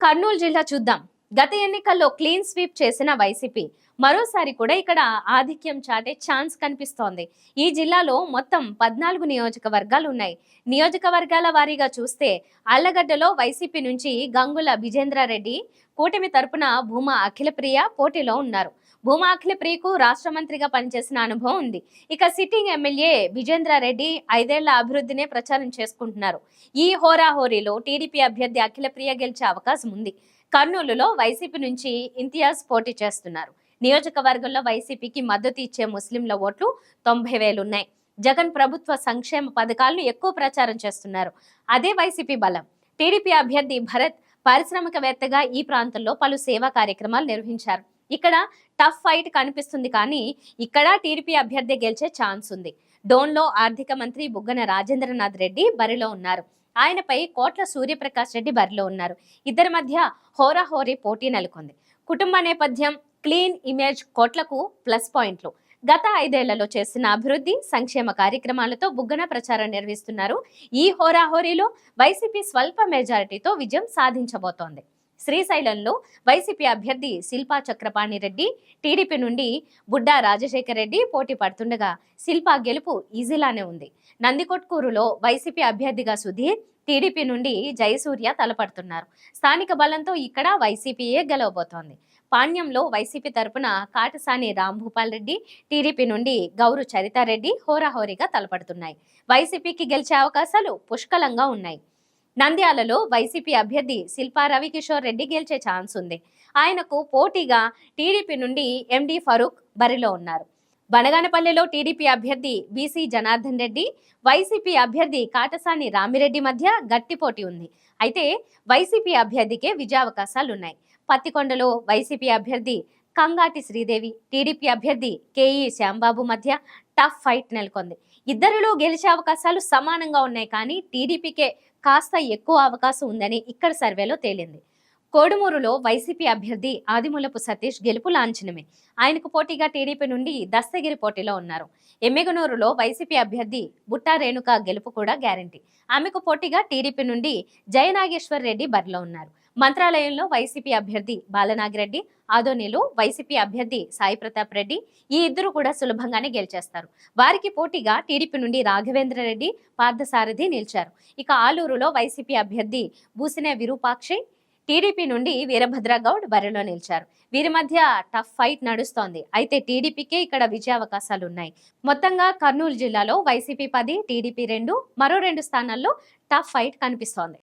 కర్నూలు జిల్లా చూద్దాం. గత ఎన్నికల్లో క్లీన్ స్వీప్ చేసిన వైసీపీ మరోసారి కూడా ఇక్కడ ఆధిక్యం చాటే ఛాన్స్ కనిపిస్తోంది. ఈ జిల్లాలో మొత్తం పద్నాలుగు నియోజకవర్గాలు ఉన్నాయి. నియోజకవర్గాల వారీగా చూస్తే అల్లగడ్డలో వైసీపీ నుంచి గంగుల విజేంద్రారెడ్డి కూటమి తరపున భూమా అఖిలప్రియ పోటీలో ఉన్నారు. భూమాఖిల ప్రియకు రాష్ట్ర మంత్రిగా పనిచేసిన అనుభవం ఉంది. ఇక సిట్టింగ్ ఎమ్మెల్యే విజేంద్రారెడ్డి ఐదేళ్ళ అభివృద్ధినే ప్రచారం చేసుకుంటున్నారు. ఈ హోరాహోరీలో టీడీపీ అభ్యర్థి అఖిలప్రియ గెలిచే అవకాశం ఉంది. కర్నూలులో వైసీపీ నుంచి ఇంతియాజ్ పోటీ చేస్తున్నారు. నియోజకవర్గంలో వైసీపీకి మద్దతు ఇచ్చే ముస్లింల ఓట్లు తొంభై వేలున్నాయి జగన్ ప్రభుత్వ సంక్షేమ పథకాలను ఎక్కువ ప్రచారం చేస్తున్నారు. అదే వైసీపీ బలం. టీడీపీ అభ్యర్థి భరత్ పారిశ్రామికవేత్తగా ఈ ప్రాంతంలో పలు సేవా కార్యక్రమాలు నిర్వహించారు. ఇక్కడ టఫ్ ఫైట్ కనిపిస్తుంది కానీ ఇక్కడ టీడీపీ అభ్యర్థి గెలిచే ఛాన్స్ ఉంది. డోన్లో ఆర్థిక మంత్రి బుగ్గన రాజేంద్రనాథ్ రెడ్డి బరిలో ఉన్నారు. ఆయనపై కోట్ల సూర్యప్రకాష్ రెడ్డి బరిలో ఉన్నారు. ఇద్దరి మధ్య హోరాహోరీ పోటీ నెలకొంది. కుటుంబ నేపథ్యం క్లీన్ ఇమేజ్ కోట్లకు ప్లస్ పాయింట్లు. గత ఐదేళ్ళలో చేసిన అభివృద్ధి సంక్షేమ కార్యక్రమాలతో బుగ్గన ప్రచారం నిర్వహిస్తున్నారు. ఈ హోరాహోరీలో వైసీపీ స్వల్ప మెజారిటీతో విజయం సాధించబోతోంది. శ్రీశైలంలో వైసీపీ అభ్యర్థి శిల్పా చక్రపాణి రెడ్డి టీడీపీ నుండి బుడ్డా రాజశేఖర్ రెడ్డి పోటీ పడుతుండగా శిల్పా గెలుపు ఈజీలానే ఉంది. నందికొట్కూరులో వైసీపీ అభ్యర్థిగా సుధీర్ టీడీపీ నుండి జయసూర్య తలపడుతున్నారు. స్థానిక బలంతో ఇక్కడ వైసీపీయే గెలవబోతోంది. పాణ్యంలో వైసీపీ తరపున కాటసాని రాంభూపాల్ రెడ్డి టీడీపీ నుండి గౌరు చరితారెడ్డి హోరాహోరీగా తలపడుతున్నాయి. వైసీపీకి గెలిచే అవకాశాలు పుష్కలంగా ఉన్నాయి. నంద్యాలలో వైసీపీ అభ్యర్థి శిల్పా రవికిషోర్ రెడ్డి గెలిచే ఛాన్స్ ఉంది. ఆయనకు పోటీగా టీడీపీ నుండి ఎండి ఫరూక్ బరిలో ఉన్నారు. బనగానపల్లిలో టీడీపీ అభ్యర్థి బీసీ జనార్దన్ రెడ్డి వైసీపీ అభ్యర్థి కాటసాని రామిరెడ్డి మధ్య గట్టి పోటీ ఉంది. అయితే వైసీపీ అభ్యర్థికే విజయావకాశాలు ఉన్నాయి పత్తికొండలో వైసీపీ అభ్యర్థి కంగాటి శ్రీదేవి టీడీపీ అభ్యర్థి కేఈ శ్యాంబాబు మధ్య టఫ్ ఫైట్ నెలకొంది. ఇద్దరిలో గెలిచే అవకాశాలు సమానంగా ఉన్నాయి కానీ టీడీపీకే కాస్త ఎక్కువ అవకాశం ఉందని ఇక్కడ సర్వేలో తేలింది. కోడుమూరులో వైసీపీ అభ్యర్థి ఆదిమూలపు సతీష్ గెలుపు లాంఛనమే. ఆయనకు పోటీగా టీడీపీ నుండి దస్తగిరి పోటీలో ఉన్నారు. ఎమ్మిగనూరులో వైసీపీ అభ్యర్థి బుట్టా రేణుక గెలుపు కూడా గ్యారంటీ. ఆమెకు పోటీగా టీడీపీ నుండి జయనాగేశ్వర్ రెడ్డి బరిలో ఉన్నారు. మంత్రాలయంలో వైసీపీ అభ్యర్థి బాలనాగిరెడ్డి ఆదోనిలో వైసీపీ అభ్యర్థి సాయి ప్రతాప్ రెడ్డి ఈ ఇద్దరు కూడా సులభంగానే గెలిచేస్తారు. వారికి పోటీగా టీడీపీ నుండి రాఘవేంద్ర రెడ్డి పార్థసారథి నిలిచారు. ఇక ఆలూరులో వైసీపీ అభ్యర్థి బూసినే విరూపాక్షి టీడీపీ నుండి వీరభద్ర గౌడ్ బరిలో నిలిచారు. వీరి మధ్య టఫ్ ఫైట్ నడుస్తోంది. అయితే టీడీపీకే ఇక్కడ విజయావకాశాలు ఉన్నాయి. మొత్తంగా కర్నూలు జిల్లాలో వైసీపీ పది టీడీపీ రెండు మరో రెండు స్థానాల్లో టఫ్ ఫైట్ కనిపిస్తోంది.